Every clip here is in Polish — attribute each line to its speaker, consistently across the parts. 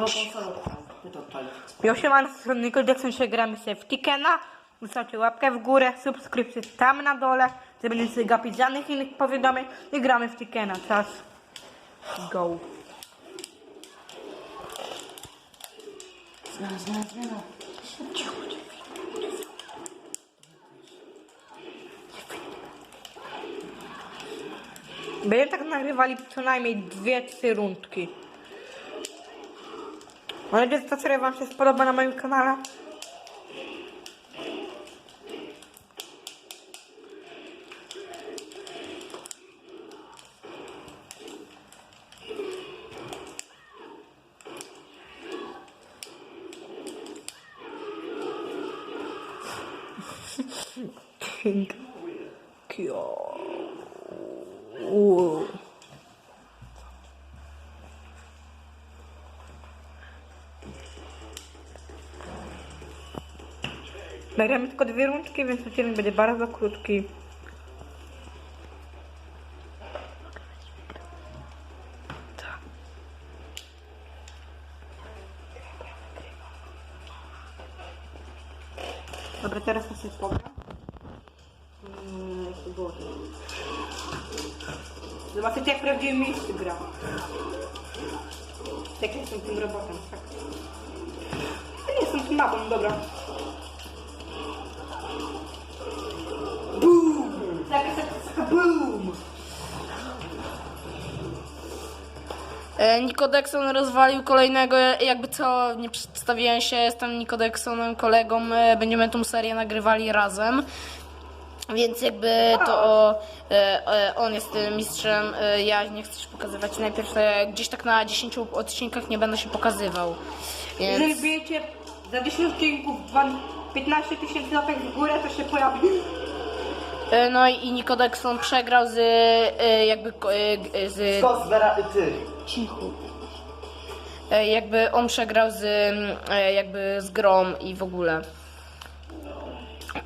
Speaker 1: nową konsolę. Ty to.
Speaker 2: Jo siemano, z strony Nikodekson, dzisiaj gramy sobie w Tikena. Zostawcie łapkę w górę, subskrypcję tam na dole, żeby nie gapić żadnych innych powiadomień i gramy w Tikena. Czas go.
Speaker 1: Zmiana, zmiana, zmiana.
Speaker 2: Będziemy tak nagrywali co najmniej dwie, trzy rundki. Mam nadzieję, że ta seria wam się spodoba na moim kanale. King. Kyo. Nagramy tylko dwie rundki, więc odcinek będzie bardzo krótki. Tak. Dobra, teraz ja sobie pogram. Mm, to było to. Zobaczycie jak w prawdziwym miejscu gra. Tak jestem tym robotem, tak. Nie jestem tym mapą, dobra.
Speaker 3: Nikodekson rozwalił kolejnego, jakby co, nie przedstawiłem się, jestem Nikodeksonem, kolegą, e, będziemy tą serię nagrywali razem. Więc jakby to e, e, on jest e, mistrzem, e, ja nie chcę się pokazywać. Najpierw e, gdzieś tak na 10 odcinkach nie będę się pokazywał.
Speaker 2: Jeżeli
Speaker 3: Więc
Speaker 2: wbijecie za 10 odcinków dwa- 15 tysięcy łapek w górę, to się pojawi.
Speaker 3: E, no i Nikodekson przegrał z e, jakby e, z
Speaker 1: ty.
Speaker 3: cicho. Jakby on przegrał z mm, jakby z Grom i w ogóle.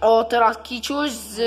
Speaker 3: O teraz Kiciuś z